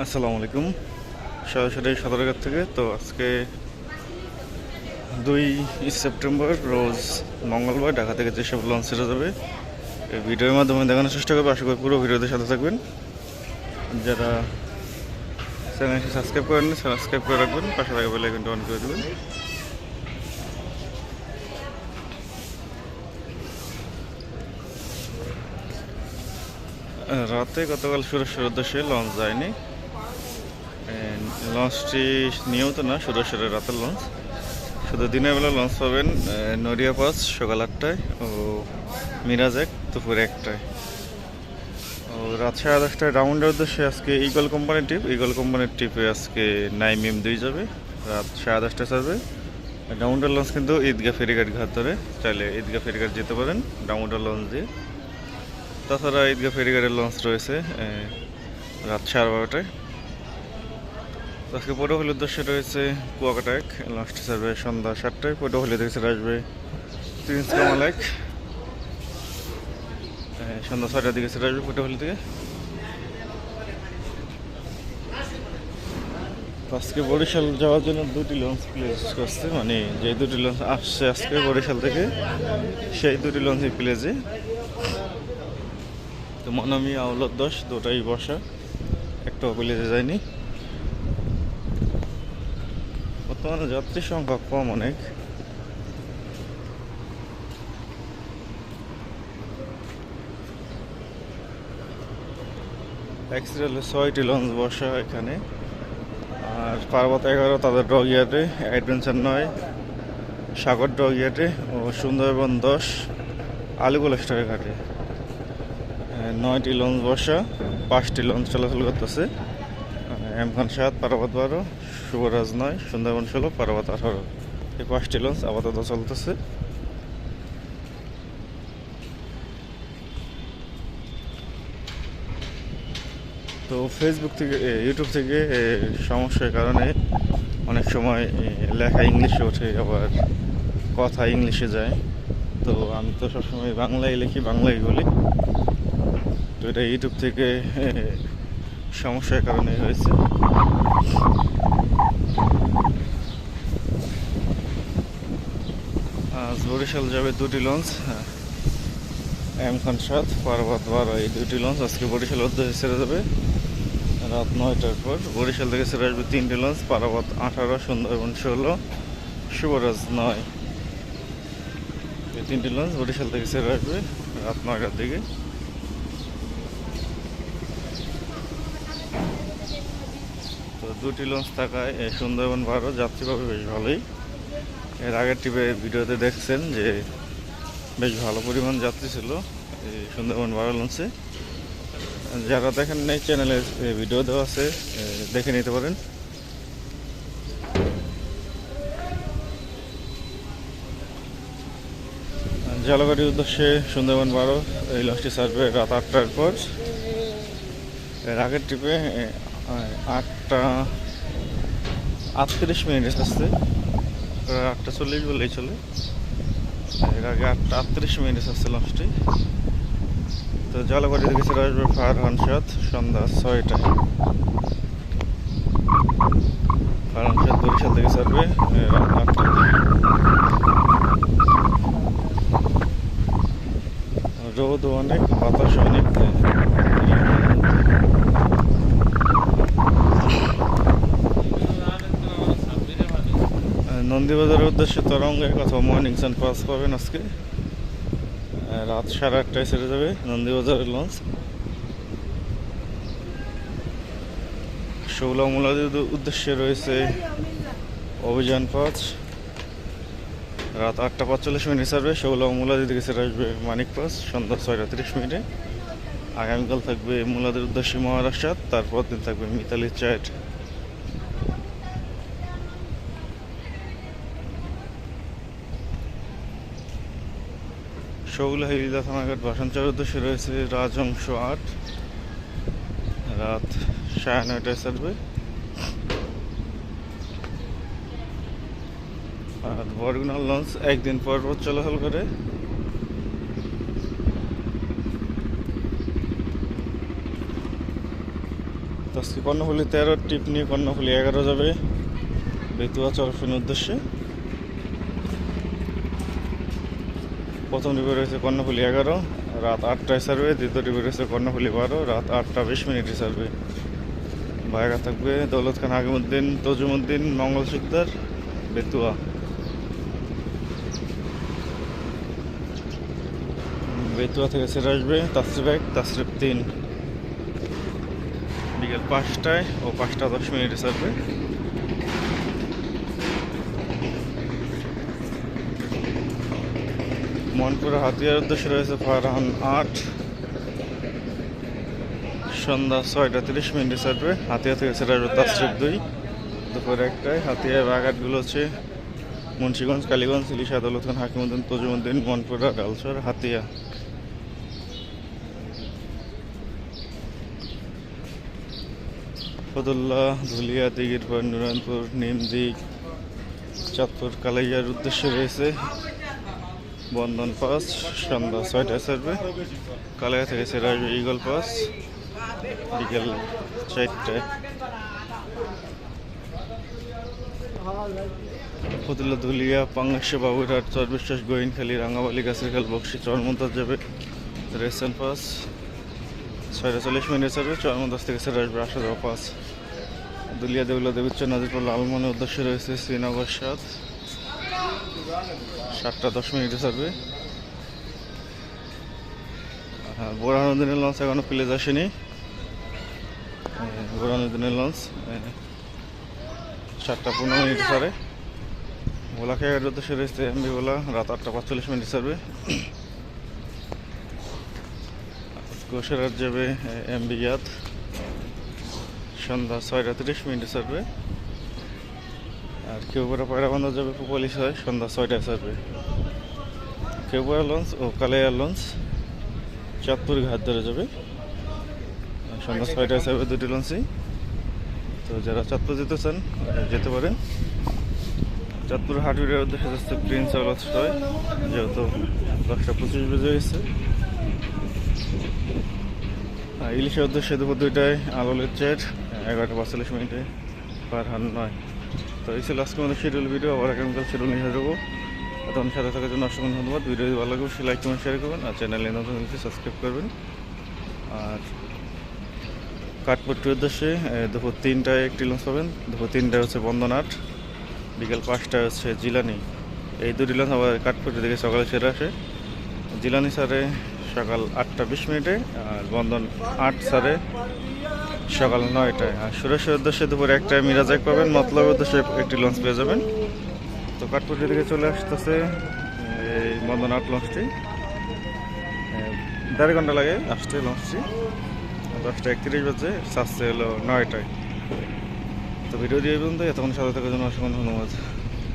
আসসালামু আলাইকুম। সরাসরি সদরঘাট থেকে। তো আজকে দুই সেপ্টেম্বর, রোজ মঙ্গলবার ঢাকা থেকে যেসব লঞ্চ ছেড়ে যাবে ভিডিওর মাধ্যমে দেখানোর চেষ্টা করব। আশা করি পুরো ভিডিওতে সাথে থাকবেন। যারা চ্যানেলটি সাবস্ক্রাইব করেননি সাবস্ক্রাইব করে রাখবেন। পাশে থাকা বেল অন করে দেবেন। রাতে গতকাল সুরেশ্বর উদ্দেশ্যে লঞ্চ যায়নি। লঞ্চটি নিয়মিত না সুরেশ্বরের রাতের লঞ্চ শুধু দিনের বেলা লঞ্চ পাবেন নড়িয়া পাস সকাল আটটায় ও মিরাজ এক, দুপুর একটায়। ও রাত সাড়ে দশটায় রাউন্ডের উদ্দেশ্যে আজকে ইগল কোম্পানির ট্রিপ ইগল কোম্পানির ট্রিপে আজকে নাইম এম দুই যাবে, রাত সাড়ে দশটায় ছাড়বে। ডাউন্ডার লঞ্চ কিন্তু ঈদগাহ ফেরিঘাট ঘাট ধরে, চাইলে ঈদগাহ ফেরিঘাট যেতে পারেন ডাউন্ডার লঞ্চ দিয়ে। তাছাড়া ঈদগাহ ফেরিঘাটের লঞ্চ রয়েছে রাত সাড়ে বারোটায়। তো আজকে পটুয়াখালীর উদ্দেশ্যে রয়েছে কুয়াকাটা এক লাস্ট সার্ভে সন্ধ্যা সাতটায়। পটুয়াখালী থেকে ছেড়ে আসবে প্রিন্স কামাল এক আহ, সন্ধ্যা ছয়টার দিকে ছেড়ে আসবে পটুয়াখালী থেকে। আজকে বরিশাল যাওয়ার জন্য দুটি লঞ্চ প্লেস করছে। মানে যে দুটি লঞ্চ আসছে আজকে বরিশাল থেকে সেই দুটি লঞ্চই প্লেসে তো মনামি আউলত দশ দুটাই বসা একটা প্লেসে যায়নি বর্তমানে যাত্রীর সংখ্যা কম অনেক। এক্সরেলে ছয়টি লঞ্চ বসা এখানে। আর পার্বত এগারো তাদের ডগ ইয়ার্ডে অ্যাডভেঞ্চার নয়। সাগর ডগ ইয়ার্ডে ও সুন্দরবন দশ আলিগুল স্টারের ঘাটে। নয়টি লঞ্চ বসা, পাঁচটি লঞ্চ চলাচল করতেছে। এম খান সাত পার্বত বারো। শুভরাজ নয়, সুন্দরবন ষোলো পার্বত আঠারো। এই পাঁচটি লঞ্চ আপাতত চলতেছে। তো ফেসবুক থেকে ইউটিউব থেকে সমস্যার কারণে অনেক সময় লেখা ইংলিশে ওঠে, আবার কথা ইংলিশে যায়। তো আমি তো সবসময় বাংলায় লিখি বাংলায় বলি। তো এটা ইউটিউব থেকে সমস্যার কারণে হয়েছে। আজ বরিশাল যাবে দুটি লঞ্চ। এম খান সাত পার্বত বারো এই দুটি লঞ্চ আজকে বরিশাল উদ্দেশ্যে ছেড়ে যাবে রাত নয়টার পর বরিশাল থেকে ছেড়ে আসবে তিনটি লঞ্চ পারাবত আঠারো, সুন্দরবন ষোলো শুভরাজ নয়। এই তিনটি লঞ্চ বরিশাল থেকে ছেড়ে আসবে রাত নয়টার দিকে। দুটি লঞ্চ থাকায় সুন্দরবন বারো যাত্রী পাবে বেশ ভালোই। এর আগের টিপে ভিডিওতে দেখছেন যে বেশ ভালো পরিমাণ যাত্রী ছিল এই সুন্দরবন বারো লঞ্চে। যারা দেখেন নেই চ্যানেলে ভিডিও দেওয়া আছে দেখে নিতে পারেন। জলগাড়ির উদ্দেশ্যে সুন্দরবন বারো এই লঞ্চটি সার্ভে রাত আটটার পর। এর আগের ট্রিপে আটটা আটত্রিশ মিনিট আসছে আটটা চল্লিশ বললেই চলে। এর আগে আটটা আটত্রিশ মিনিট আসছে লঞ্চটি তো জলবাড়ি থেকে ছেড়ে আসবে ফারহান সাত সন্ধ্যা ছয়টায়। ফারহান সাত বরিশাল থেকে ছাড়বে আটটার রোদ অনেক, বাতাস অনেক নন্দীবাজারের উদ্দেশ্যে তরঙ্গে অথবা মর্নিং সান পাস পাবেন আজকে। রাত সাড়ে আটটায় ছেড়ে যাবে নন্দীবাজারের লঞ্চ। ষোলো মোলাদের উদ্দেশ্যে রয়েছে অভিযান পাঁচ রাত আটটা পাঁচচল্লিশ মিনিট ছাড়বে ষোলো মোলাদি থেকে ছেড়ে আসবে মানিক পাস সন্ধ্যা ছয়টা তিরিশ মিনিটে। আগামীকাল থাকবে মোলাদের উদ্দেশ্যে মহারাষ্ট্র তারপর দিন থাকবে মিতালি চাইট শৌলা হিলিদা থানাঘাট ভাষাঞ্চর উদ্দেশ্যে রয়েছে রাজহংস আট। রাত সাড়ে নয়টায় ছাড়বে আর বরগুনা লঞ্চ একদিন পর পর চলাচল করে। আজকে কর্ণফুলি তেরো টিপ নিয়ে কর্ণফুলি এগারো যাবে। বেতুয়া চরফিনের উদ্দেশ্যে। প্রথম ডিবে রয়েছে কর্ণফুলি এগারো, রাত আটটায় সার্ভে, দ্বিতীয় ডিবে রয়েছে কর্ণফুলি বারো, রাত আটটা বিশ মিনিটে সার্ভে। ভাইগা থাকবে দৌলত খান, হাকিমুদ্দিন, তজুমুদ্দিন, মঙ্গল সিকদার বেতুয়া। বেতুয়া থেকে ছেড়ে আসবে তাসরিফ এক, তাসরিফ তিন। বিকেল পাঁচটায় ও পাঁচটা দশ মিনিটে সার্ভে। মনপুরা হাতিয়ার উদ্দেশ্যে রয়েছে ফারহান আট। সন্ধ্যা ছয়টা তিরিশ মিনিটে সার্ভে হাতিয়া থেকে ছেড়ে আসবে তাসরিফ দুই। দুপুর একটায় হাতিয়ার বাঘাটগুলো হচ্ছে মুন্সিগঞ্জ, কালীগঞ্জ, ইলিশা দৌলত খান হাকিমুদ্দিন, তজুমুদ্দিন, মনপুরা ডালসর হাতিয়া। ফদুল্লাহ ধুলিয়া দিঘিরপুর নুরানপুর নিমদিক চাঁদপুর, কালাইয়ার উদ্দেশ্যে রয়েছে বন্ধন পাস, সন্ধ্যা ছয়টায় সারবে কালাইয়া থেকে সেরে আসবে ইগল পাস, বিকেল চারটায়। ফতুল্লা ধুলিয়া, পাঙ্গাসে বাবুরহাট চরবিশ্বাস, গোয়েনখালী রাঙ্গাবালি গাছের খাল, বক্সি, চরমন্তাজ যাবে। রেশন পাস, ছয়টা চল্লিশ মিনিট সার্ভে চরমন্তাজ থেকে সেরে আসবে আসা যাওয়া পাস। দুলিয়া দেউলা দেবীচ্চ নাজিরপুর লালমনের উদ্দেশ্যে রয়েছে শ্রীনগর সাত। সাতটা দশ মিনিটে সার্ভে হ্যাঁ বোরহানুদ্দিনের লঞ্চ এখনও প্লেজ আসেনি। বোরহানুদ্দিনের লঞ্চ সাতটা পনেরো মিনিট সারে। ভোলা খেয়ার উদ্দেশ্যে রয়েছে এমবি ভোলা রাত আটটা পাঁচচল্লিশ মিনিট সার্ভে গোসেরার যাবে এমবি ইয়াদ সন্ধ্যা ছয়টা তিরিশ মিনিটে সার্ভে আর কেউপাড়া পায়রা বান্ধব যাবে পুলিশ হয় সন্ধ্যা ছয়টায় সার্ভে কেউপাড়া লঞ্চ ও কালাইয়ার লঞ্চ চাঁদপুর ঘাট ধরে যাবে। সন্ধ্যা ছয়টায় সার্ভে দুটি লঞ্চই তো যারা চাঁদপুর যেতে চান যেতে পারেন। চাঁদপুর হাটুরের উদ্দেশ্যে যাচ্ছে প্রিন্স হয় যেহেতু দশটা পঁচিশ বেজে গেছে। আর ইলিশের উদ্দেশ্যে দুপুর দুইটায় আলোলের চেট এগারোটা পাঁচচল্লিশ মিনিটে পার হান নয়। তো এই ছিল আজকে আমাদের শিডিউল ভিডিও আবার আগামীকাল শিডিউল নিয়ে দেবো তখন সাথে থাকার জন্য অসংখ্য ধন্যবাদ। ভিডিও ভালো লাগে, অবশ্যই লাইক কমেন্ট শেয়ার করবেন। আর চ্যানেলে নতুন সাবস্ক্রাইব করবেন। আর কাঠপট্টির উদ্দেশ্যে দুপুর তিনটায় একটি লঞ্চ পাবেন। দুপুর তিনটায় হচ্ছে বন্দনাট বিকেল পাঁচটায় হচ্ছে জিলানি। এই দুটি লঞ্চ আবার কাঠপট্টি থেকে সকালে ছেড়ে আসে। জিলানি সারে সকাল আটটা বিশ মিনিটে, আর বন্ধন আট সারে সকাল নয়টায়। আর সুরেশের উদ্দেশ্যে দুপুর একটায় মিরাজ এক পাবেন মতলব উদ্দেশ্যে একটি লঞ্চ পেয়ে যাবেন। তো কাঠপুটি থেকে চলে আসতেছে, এই মদনাট লঞ্চটি। দেড় ঘণ্টা লাগে আসতে লঞ্চটি। দশটা একত্রিশ বাজে সাজছে হলো নয়টায়। তো ভিডিও দিয়ে বন্ধু এতক্ষণ সাথে থাকার জন্য অসংখ্য ধন্যবাদ।